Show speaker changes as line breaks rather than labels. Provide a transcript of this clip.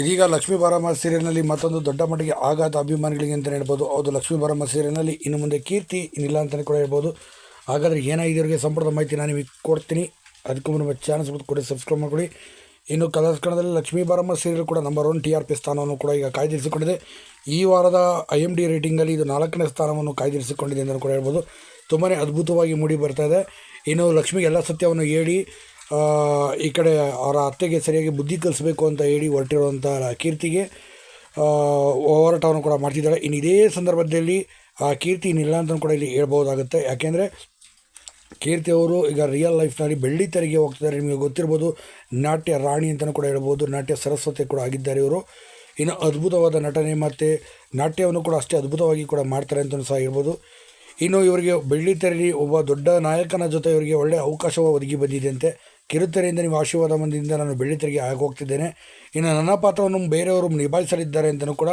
ಇದೀಗ ಲಕ್ಷ್ಮೀ ಬಾರಮ್ಮ ಸೀರಿಯಲ್ನಲ್ಲಿ ಮತ್ತೊಂದು ದೊಡ್ಡ ಮಟ್ಟಿಗೆ ಆಘಾತ ಅಭಿಮಾನಿಗಳಿಗೆ ಅಂತಲೇ ಹೇಳ್ಬೋದು. ಹೌದು, ಲಕ್ಷ್ಮೀ ಬಾರಮ್ಮ ಸೀರಿಯಲ್ನಲ್ಲಿ ಇನ್ನು ಮುಂದೆ ಕೀರ್ತಿ ಇನ್ನಿಲ್ಲ ಅಂತಲೇ ಕೂಡ ಹೇಳ್ಬೋದು. ಹಾಗಾದರೆ ಏನಾಗಿದೆ ಅವರಿಗೆ ಸಂಪೂರ್ಣ ಮಾಹಿತಿ ನಾನು ನಿಮಗೆ ಕೊಡ್ತೀನಿ. ಅದಕ್ಕೂ ನಮ್ಮ ಚಾನಲ್ ಸಬ್ಸ್ಕ್ರೈಬ್ ಕೊಡಿ ಸಬ್ಸ್ಕ್ರೈಬ್ ಮಾಡಿಕೊಡಿ ಇನ್ನು ಕನ್ನಡದಲ್ಲಿ ಲಕ್ಷ್ಮೀ ಬಾರಮ್ಮ ಸೀರಿಯಲ್ ಕೂಡ number one T R P ಸ್ಥಾನವನ್ನು ಕೂಡ ಈಗ ಕಾಯ್ದಿರಿಸಿಕೊಂಡಿದೆ. ಈ ವಾರದ ಐ ಎಂ ಡಿ ರೇಟಿಂಗಲ್ಲಿ ಇದು ನಾಲ್ಕನೇ ಸ್ಥಾನವನ್ನು ಕಾಯ್ದಿರಿಸಿಕೊಂಡಿದೆ ಅಂತ ಕೂಡ ಹೇಳ್ಬೋದು. ತುಂಬಾ ಅದ್ಭುತವಾಗಿ ಮೂಡಿ ಬರ್ತಾ ಇದೆ. ಇನ್ನು ಲಕ್ಷ್ಮಿಗೆ ಎಲ್ಲ ಸತ್ಯವನ್ನು ಹೇಳಿ ಈ ಕಡೆ ಅವರ ಅತ್ತೆಗೆ ಸರಿಯಾಗಿ ಬುದ್ಧಿ ಕಲಿಸ್ಬೇಕು ಅಂತ ಹೇಳಿ ಹೊರಟಿರುವಂಥ ಕೀರ್ತಿಗೆ ಹೋರಾಟವನ್ನು ಕೂಡ ಮಾಡ್ತಿದ್ದಾರೆ. ಇನ್ನು ಇದೇ ಸಂದರ್ಭದಲ್ಲಿ ಆ ಕೀರ್ತಿ ಇನ್ನಿಲ್ಲ ಅಂತ ಕೂಡ ಇಲ್ಲಿ ಹೇಳ್ಬೋದಾಗುತ್ತೆ ಯಾಕೆಂದರೆ ಕೀರ್ತಿ ಅವರು ಈಗ ರಿಯಲ್ ಲೈಫ್ನಲ್ಲಿ ಬೆಳ್ಳಿ ತೆರಿಗೆ ಹೋಗ್ತಿದ್ದಾರೆ. ನಿಮಗೆ ಗೊತ್ತಿರ್ಬೋದು, ನಾಟ್ಯ ರಾಣಿ ಅಂತಲೂ ಕೂಡ ಹೇಳ್ಬೋದು, ನಾಟ್ಯ ಸರಸ್ವತಿ ಕೂಡ ಆಗಿದ್ದಾರೆ ಇವರು. ಇನ್ನು ಅದ್ಭುತವಾದ ನಟನೆ ಮತ್ತು ನಾಟ್ಯವನ್ನು ಕೂಡ ಅಷ್ಟೇ ಅದ್ಭುತವಾಗಿ ಕೂಡ ಮಾಡ್ತಾರೆ ಅಂತಲೂ ಸಹ ಹೇಳ್ಬೋದು. ಇನ್ನು ಇವರಿಗೆ ಬೆಳ್ಳಿ ತೆರಳಿ ಒಬ್ಬ ದೊಡ್ಡ ನಾಯಕನ ಜೊತೆ ಇವರಿಗೆ ಒಳ್ಳೆಯ ಅವಕಾಶ ಒದಗಿ ಬಂದಿದೆಯಂತೆ ಕಿರುತೆರೆಯಿಂದ ನೀವು ಆಶೀರ್ವಾದ ಮಂದಿಯಿಂದ ನಾನು ಬೆಳ್ಳಿ ಆಗೋಗ್ತಿದ್ದೇನೆ. ಇನ್ನು ನನ್ನ ಪಾತ್ರವನ್ನು ಬೇರೆಯವರು ನಿಭಾಯಿಸಲಿದ್ದಾರೆ ಅಂತಲೂ ಕೂಡ